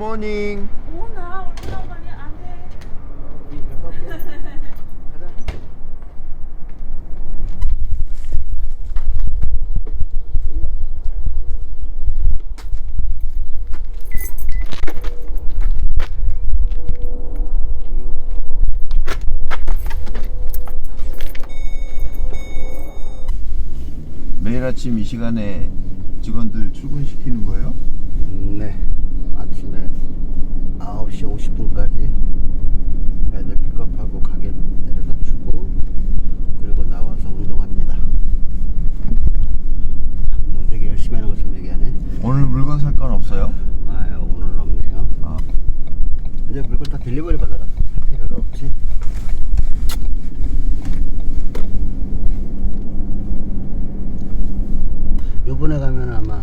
굿모닝. 오나 올라가니 안 돼. 매일 아침 이 시간에 직원들 출근시키는 거예요? 네. 아침에 9시 50분까지 애들 픽업하고 가게 데려다 주고 그리고 나와서 운동합니다. 운동 되게 열심히 하는 것처럼 얘기하네. 오늘 물건 살 건 없어요? 아 오늘은 없네요. 아, 이제 물건 다 딜리버리 필요가 없지. 요번에 가면 아마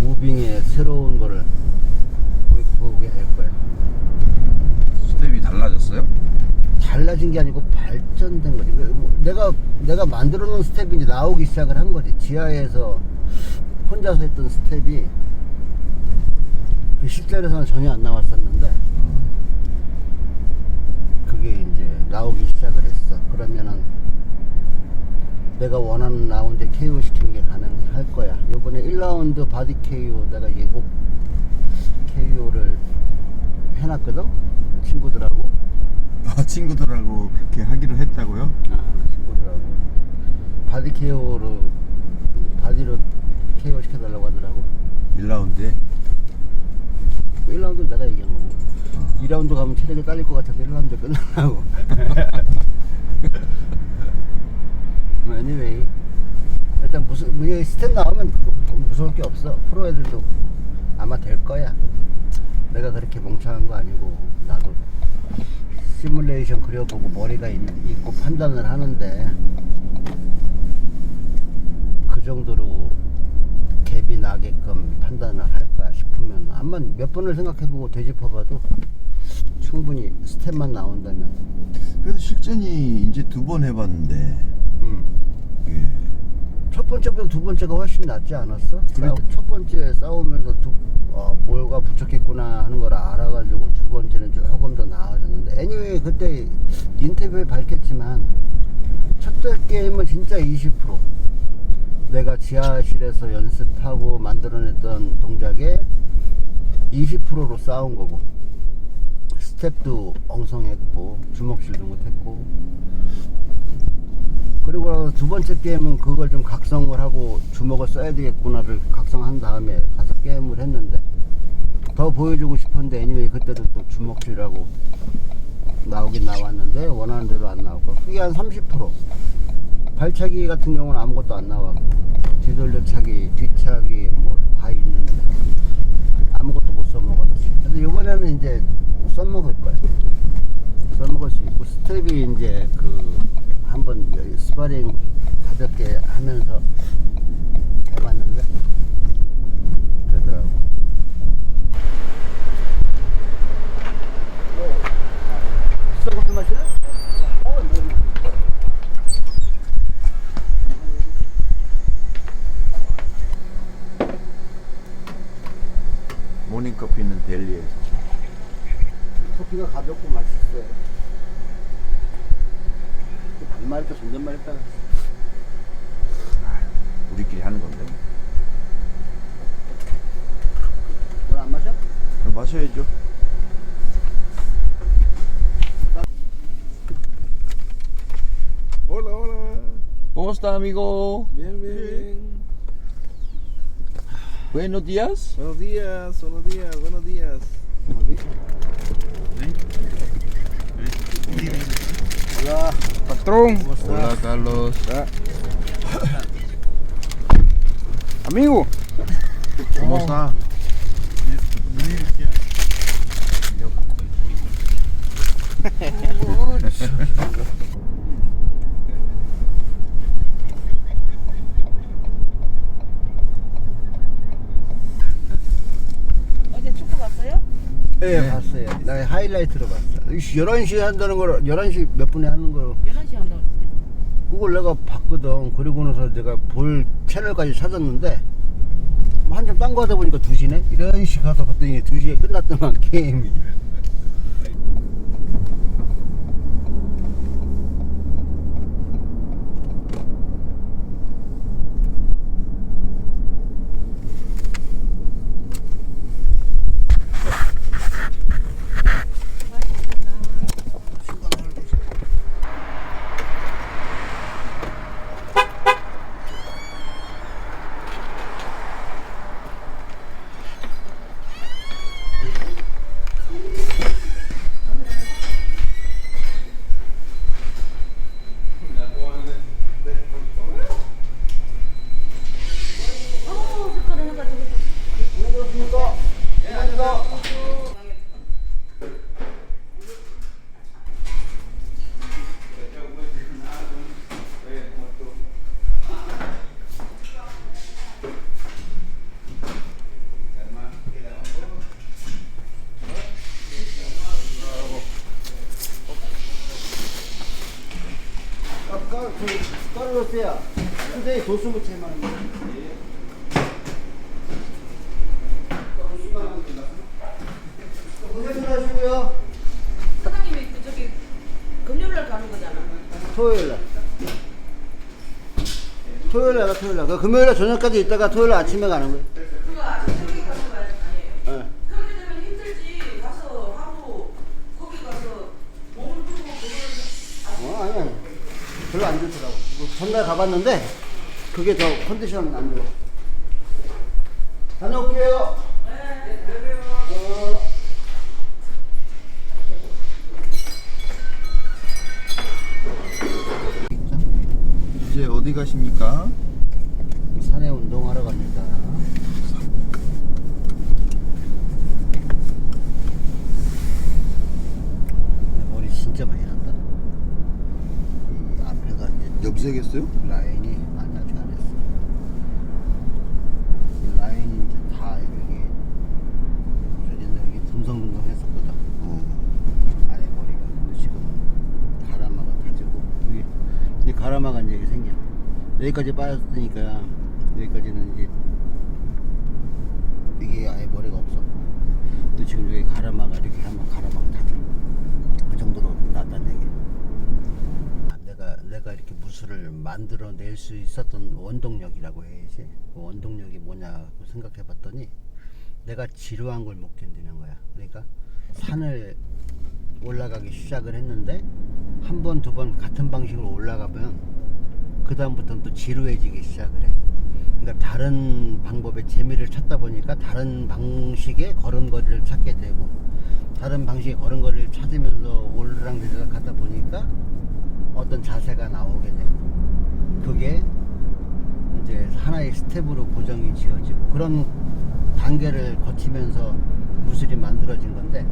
무빙에 새로운 거를 보게 될 거예요. 스텝이 달라졌어요? 달라진 게 아니고 발전된 거지. 그뭐 내가 내가 만들어 놓은 스텝이 이제 나오기 시작을 한 거지. 지하에서 혼자서 했던 스텝이 실전에서는 전혀 안 나왔었는데 그게 이제 나오기 시작을 했어. 그러면은 내가 원하는 라운드에 KO 시키는 게 가능할 거야. 요번에 1라운드 바디 KO 내가 예고 KO를 해놨거든? 친구들하고. 아, 친구들하고 그렇게 하기로 했다고요? 아, 친구들하고. 바디 케어로 바디로 케어 시켜달라고 하더라고. 1라운드에? 1라운드 내가 얘기한 거고. 2라운드 가면 체력이 딸릴 것 같아서 1라운드 끝나고. 뭐 anyway. 일단 무슨 뭐 스텝 나오면 무서울 게 없어. 프로 애들도 아마 될 거야. 내가 그렇게 멍청한 거 아니고 나도 시뮬레이션 그려보고 머리가 있, 있고 판단을 하는데 그 정도로 갭이 나게끔 판단을 할까 싶으면 한번 몇 번을 생각해보고 되짚어봐도 충분히 스텝만 나온다면 그래도 실전이 이제 두 번 해봤는데, 음. 예. 첫 번째보다 두 번째가 훨씬 낫지 않았어? 그래. 싸우, 첫 번째 싸우면서 두, 어, 뭐가 부족했구나 하는 걸 알아가지고 두 번째는 조금 더 나아졌는데 anyway 그때 인터뷰에 밝혔지만 첫 게임은 진짜 20% 내가 지하실에서 연습하고 만들어냈던 동작에 20%로 싸운 거고 스텝도 엉성했고 주먹질도 못했고 그리고 두 번째 게임은 그걸 좀 각성을 하고 주먹을 써야 되겠구나를 각성한 다음에 가서 게임을 했는데 더 보여주고 싶었는데 애니메이 그때도 또 주먹질하고 나오긴 나왔는데 원하는 대로 안 나오고 그게 한 30% 발차기 같은 경우는 아무것도 안 나왔고 뒤돌려차기 뒤차기 뭐 다 있는데 아무것도 못 써먹었지. 근데 이번에는 이제 써먹을 거야. 써먹을 수 있고 스텝이 이제 그 한번 여기 스파링 가볍게 하면서 해봤는데 그러더라고 뭐 비싼 커피 마실래? 모닝커피는 델리에서. 커피가 가볍고 맛있어요 반 말했다 존댓말했다 우리끼리 하는 건데. 넌안 마셔? 그럼 마셔야죠. Hola, hola. ¿Cómo está, amigo? Bien, bien, bien. Buenos días. Buenos días, buenos días, buenos días. Patrón. ¿cómo estás? Hola, Carlos. Amigo. ¿Cómo está? 네, 네. 봤어요. 나 하이라이트로 봤어. 11시에 한다는 걸, 11시 몇 분에 하는 걸, 11시 한다고. 그걸 내가 봤거든. 그리고 나서 내가 볼 채널까지 찾았는데, 한참 딴거 하다 보니까 2시네? 이런 식으로 하다 봤더니 2시에 끝났더만 게임이 어, 색깔을 해가지고. 안녕하십니까? 안녕하십니까? 아까 그 까르로스야 근데 도수무채만 고생 하시고요 사장님이 그 저기 금요일 날 가는 거잖아. 토요일 날 토요일 날 토요일 날. 그 금요일 날 저녁까지 있다가 토요일 날 아침에 가는 거예요 그거 아침 저기 가는 거 아니에요? 네. 그렇게 되면 힘들지. 가서 하고 거기 가서 몸을 풀고 그걸 어 아니 아니 별로 안 좋더라고. 뭐 전날 가봤는데 그게 더 컨디션 안 좋아. 다녀올게요 어. 가십니까? 산에 운동하러 갑니다. 머리 진짜 많이 난다. 이 앞에가 이제 염색했어요? 라인이 아니 아직 안 했어. 이 라인이 이제 다 여기 옛날 여기 듬성듬성 했었거든. 어. 아예 머리가 근데 지금 가라마가 다지고 여기 이 가라마가 이제 여기 생겨 여기까지 빠졌으니까 여기까지는 이제 이게 아예 머리가 없어 근데 지금 여기 가라마가 이렇게 하면 가라마가 다져 그 정도로 났다는 얘기. 내가 내가 이렇게 무술을 만들어낼 수 있었던 원동력이라고 해야지. 그 원동력이 뭐냐고 생각해 봤더니 내가 지루한 걸 못 견디는 거야. 그러니까 산을 올라가기 시작을 했는데 한 번 두 번 같은 방식으로 올라가면 그 다음부터는 또 지루해지기 시작을 해. 그러니까 다른 방법의 재미를 찾다 보니까 다른 방식의 걸음걸이를 찾게 되고 다른 방식의 걸음걸이를 찾으면서 오르락내리락 하다 보니까 어떤 자세가 나오게 되고 그게 이제 하나의 스텝으로 고정이 지어지고 그런 단계를 거치면서 무술이 만들어진 건데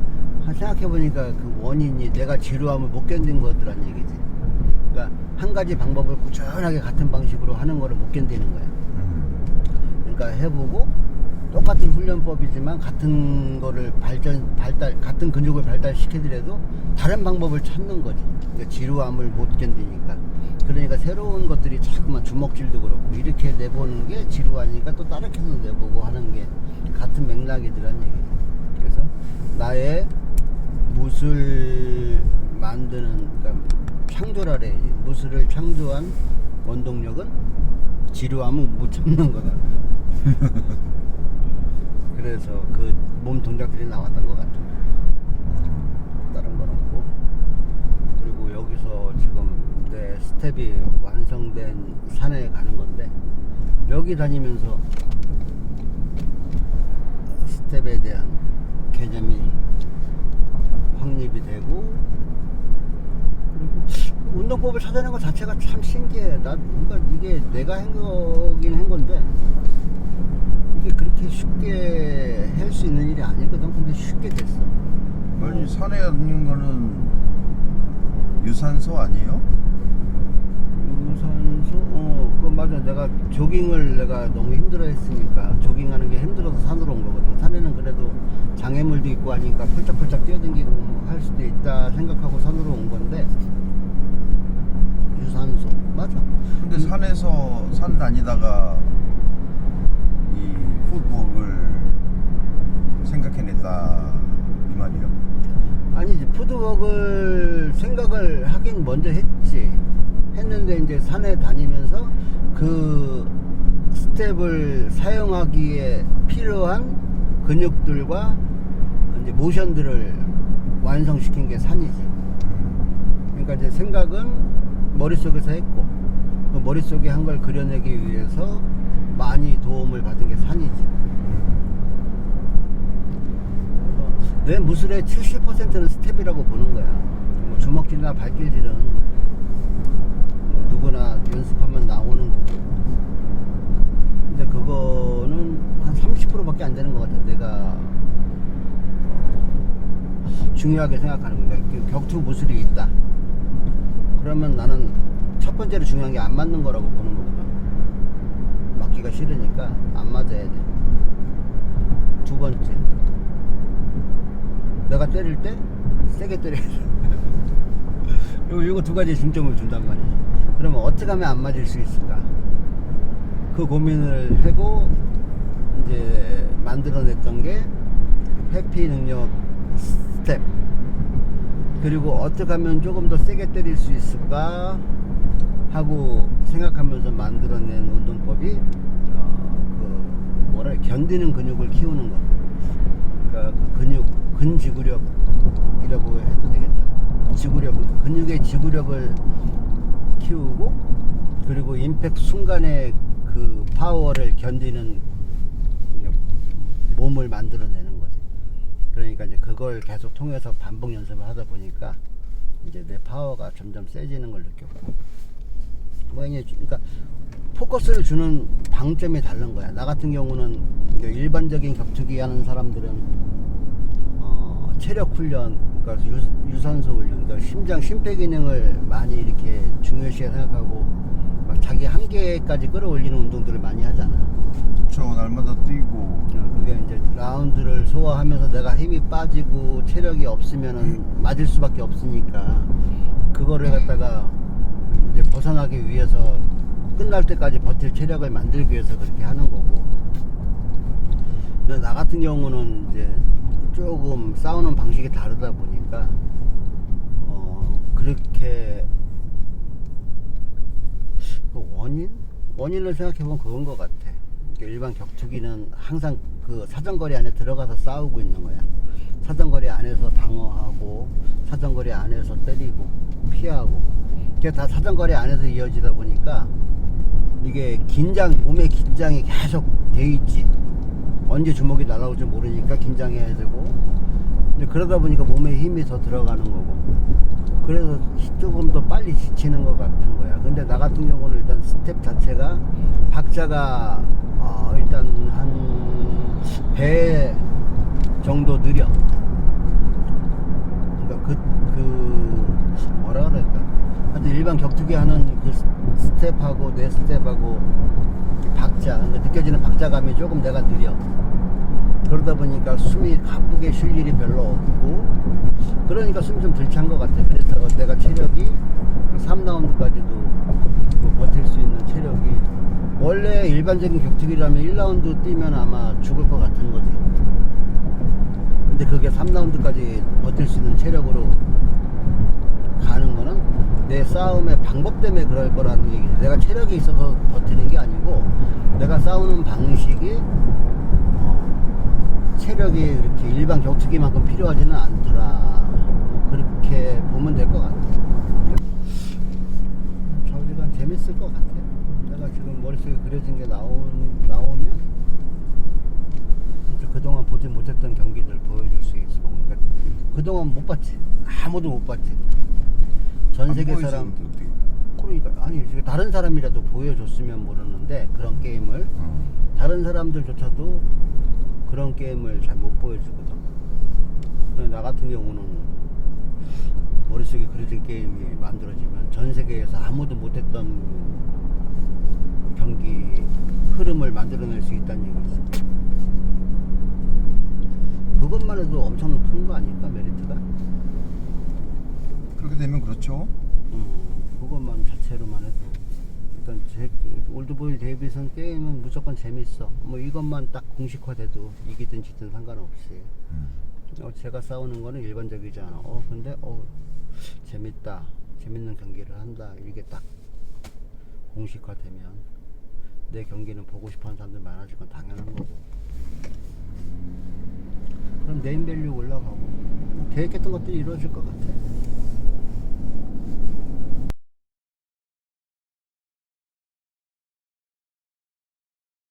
생각해 보니까 그 원인이 내가 지루함을 못 견딘 것들란 얘기지. 한 가지 방법을 꾸준하게 같은 방식으로 하는 거를 못 견디는 거야. 그러니까 해보고 똑같은 훈련법이지만 같은 거를 발전 발달 같은 근육을 발달시키더라도 다른 방법을 찾는 거지. 그러니까 지루함을 못 견디니까. 그러니까 새로운 것들이 자꾸만 주먹질도 그렇고 이렇게 내보는 게 지루하니까 또 다르게 도 내보고 하는 게 같은 맥락이더란 얘기지. 그래서 나의 무술 만드는 그러니까 창조라래 무술을 창조한 원동력은 지루함은 못 참는 거다. 그래서 그 몸 동작들이 나왔던 것 같아. 다른 건 없고. 그리고 여기서 지금 내 스텝이 완성된 산에 가는 건데 여기 다니면서 스텝에 대한 개념이 확립이 되고 그리고 운동법을 찾아내는 것 자체가 참 신기해. 나 그러니까 이게 내가 한 거긴 한 건데 이게 그렇게 쉽게 할 수 있는 일이 아니거든. 근데 쉽게 됐어. 아니 산에 있는 거는 유산소 아니에요? 유산소, 어, 그 맞아. 내가 조깅을 내가 너무 힘들어 했으니까 조깅하는 게 힘들어서 산으로 온 거거든. 산에는 그래도 장애물도 있고 하니까 펄짝펄짝 뛰어다니고 뭐할 수도 있다 생각하고 산으로 온 건데 유산소, 맞아. 근데 산에서 산 다니다가 이 푸드북을 생각해냈다 이 말이요. 아니지 푸드웍을 생각을 하긴 먼저 했지 했는데 이제 산에 다니면서 그 스텝을 사용하기에 필요한 근육들과 이제 모션들을 완성시킨 게 산이지. 그러니까 이제 생각은 머릿속에서 했고 그 머릿속에 한 걸 그려내기 위해서 많이 도움을 받은 게 산이지. 내 무술의 70%는 스텝이라고 보는 거야. 뭐 주먹질이나 발길질은 뭐 누구나 연습하면 나오는 거고. 근데 그거는 한 30%밖에 안 되는 것 같아. 내가 어, 중요하게 생각하는 거야. 그 격투 무술이 있다. 그러면 나는 첫 번째로 중요한 게 안 맞는 거라고 보는 거거든. 맞기가 싫으니까 안 맞아야 돼. 두 번째. 내가 때릴 때 세게 때려야 돼. 요, 요거 두 가지 중점을 준단 말이지. 그러면 어떻게 하면 안 맞을 수 있을까? 그 고민을 하고 이제 만들어냈던 게 회피 능력 스텝. 그리고 어떻게 하면 조금 더 세게 때릴 수 있을까 하고 생각하면서 만들어낸 운동법이 어, 그 뭐라 해, 견디는 근육을 키우는 거. 그러니까 그 근육 근지구력이라고 해도 되겠다. 지구력 근육의 지구력을 키우고 그리고 임팩트 순간에 그 파워를 견디는 몸을 만들어내는 거지. 그러니까 이제 그걸 계속 통해서 반복 연습을 하다 보니까 이제 내 파워가 점점 세지는 걸 느꼈고. 뭐 이제 그러니까 포커스를 주는 방점이 다른 거야. 나 같은 경우는 일반적인 격투기 하는 사람들은 어, 체력 훈련, 그러니까 유, 산소 훈련, 그러니까 심장 심폐 기능을 많이 이렇게 중요시해 생각하고 막 자기 한계까지 끌어올리는 운동들을 많이 하잖아. 그쵸 날마다 뛰고 어, 그게 이제 라운드를 소화하면서 내가 힘이 빠지고 체력이 없으면은 맞을 수밖에 없으니까 그거를 갖다가 이제 벗어나기 위해서 끝날 때까지 버틸 체력을 만들기 위해서 그렇게 하는 거고 근데 나 같은 경우는 이제 조금 싸우는 방식이 다르다 보니까 어 그렇게 그 원인? 원인을 생각해보면 그건 것 같아. 그러니까 일반 격투기는 항상 그 사정거리 안에 들어가서 싸우고 있는 거야. 사정거리 안에서 방어하고, 사정거리 안에서 때리고, 피하고. 그게 다 사정거리 안에서 이어지다 보니까 이게 긴장, 몸의 긴장이 계속 돼 있지. 언제 주먹이 날아올지 모르니까 긴장해야 되고. 그러다 보니까 몸에 힘이 더 들어가는 거고. 그래서 조금 더 빨리 지치는 것 같은 거야. 근데 나 같은 경우는 일단 스텝 자체가 박자가 어 일단 한 배 정도 느려. 그러니까 그, 그 뭐라 그럴까. 하여튼 일반 격투기 하는 그 스- 스텝하고 내 스텝하고 이 박자, 그러니까 느껴지는 박자감이 조금 내가 느려. 그러다 보니까 숨이 가쁘게 쉴 일이 별로 없고 그러니까 숨이 좀덜찬것 같아. 그래서 내가 체력이 3라운드까지도 버틸 수 있는 체력이 원래 일반적인 격투기라면 1라운드 뛰면 아마 죽을 것 같은 거지. 근데 그게 3라운드까지 버틸 수 있는 체력으로 가는 거는 내 싸움의 방법 때문에 그럴 거라는 얘기지. 내가 체력이 있어서 버티는 게 아니고 내가 싸우는 방식이 체력이 이렇게 일반 격투기만큼 필요하지는 않더라. 뭐 그렇게 보면 될 것 같아. 좌우지간 재밌을 것 같아. 내가 지금 머릿속에 그려진 게 나온, 나오면 진짜 그동안 보지 못했던 경기들 보여줄 수 있어. 그러니까 그동안 못 봤지. 아무도 못 봤지. 전안 세계 사람. 그러니까 아니 다른 사람이라도 보여줬으면 모르는데 그런 게임을 어. 다른 사람들조차도 그런 게임을 잘 못 보여주거든. 나 같은 경우는 머릿속에 그려진 게임이 만들어지면 전 세계에서 아무도 못했던 경기 흐름을 만들어낼 수 있다는 얘기지. 그것만 해도 엄청 큰 거 아닐까 메리트가? 그렇게 되면 그렇죠. 음, 그것만 자체로만 해도 어떤 제, 올드보이 데이비슨 게임은 무조건 재밌어. 뭐 이것만 딱 공식화돼도 이기든 지든 상관없이. 어, 제가 싸우는 거는 일반적이지 않아. 어, 근데, 어, 재밌다. 재밌는 경기를 한다. 이게 딱 공식화되면 내 경기는 보고 싶어 하는 사람들 많아질 건 당연한 거고. 그럼 네임밸류 올라가고, 뭐 계획했던 것들이 이루어질 것 같아.